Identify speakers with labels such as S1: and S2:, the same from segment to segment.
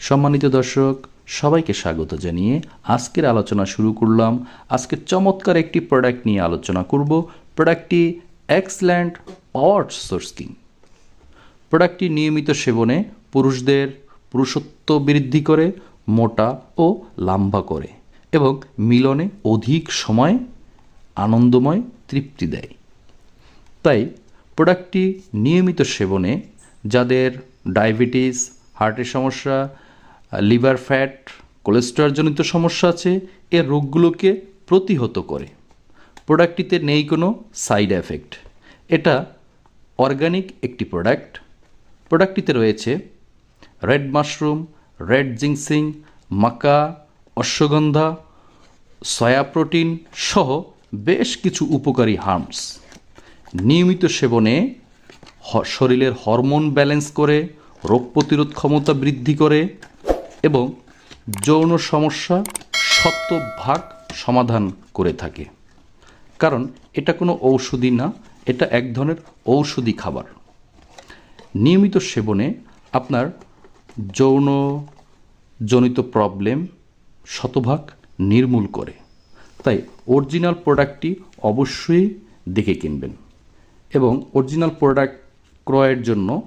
S1: সম্মানিত দর্শক, সবাইকে স্বাগত জানিয়ে আজকের আলোচনা শুরু করলাম। আজকে চমৎকার একটি প্রোডাক্ট নিয়ে আলোচনা করব। প্রোডাক্টটি এক্সল্যান্ড পাওয়ার সোর্সকিং প্রোডাক্টটি নিয়মিত সেবনে পুরুষদের পুরুষত্ব বৃদ্ধি করে, মোটা ও লাম্বা করে এবং মিলনে অধিক সময় আনন্দময় তৃপ্তি দেয়। তাই প্রোডাক্টটি নিয়মিত সেবনে যাদের ডায়াবেটিস, হার্টের সমস্যা লিভার ফ্যাট, কোলেস্টেরলজনিত সমস্যা আছে এর রোগগুলোকে প্রতিহত করে। প্রোডাক্টটিতে নেই কোনো সাইড এফেক্ট। এটা অর্গানিক একটি প্রোডাক্ট। প্রোডাক্টটিতে রয়েছে রেড মাশরুম, রেড জিংসিং, মাকা, অশ্বগন্ধা, সয়া প্রোটিন সহ বেশ কিছু উপকারী হার্মস। নিয়মিত সেবনে শরীরের হরমোন ব্যালেন্স করে, রোগ প্রতিরোধ ক্ষমতা বৃদ্ধি করে এবং যৌন সমস্যা শতভাগ সমাধান করে থাকে। কারণ এটা কোনো ঔষধি না, এটা এক ধরনের ঔষধি খাবার। নিয়মিত সেবনে আপনার যৌন জনিত প্রবলেম শতভাগ নির্মূল করে। তাই অরিজিনাল প্রোডাক্টটি অবশ্যই দেখে কিনবেন। এবং অরিজিনাল প্রোডাক্ট ক্রয়ের জন্য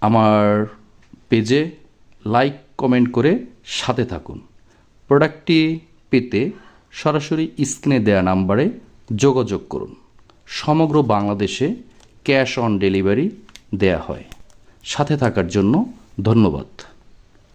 S1: আমার পেজে লাইক কমেন্ট করে সাথে থাকুন। প্রোডাক্টটি পেতে সরাসরি স্ক্রিনে দেওয়া নাম্বারে যোগাযোগ করুন। সমগ্র বাংলাদেশে ক্যাশ অন ডেলিভারি দেয়া হয়। সাথে থাকার জন্য ধন্যবাদ।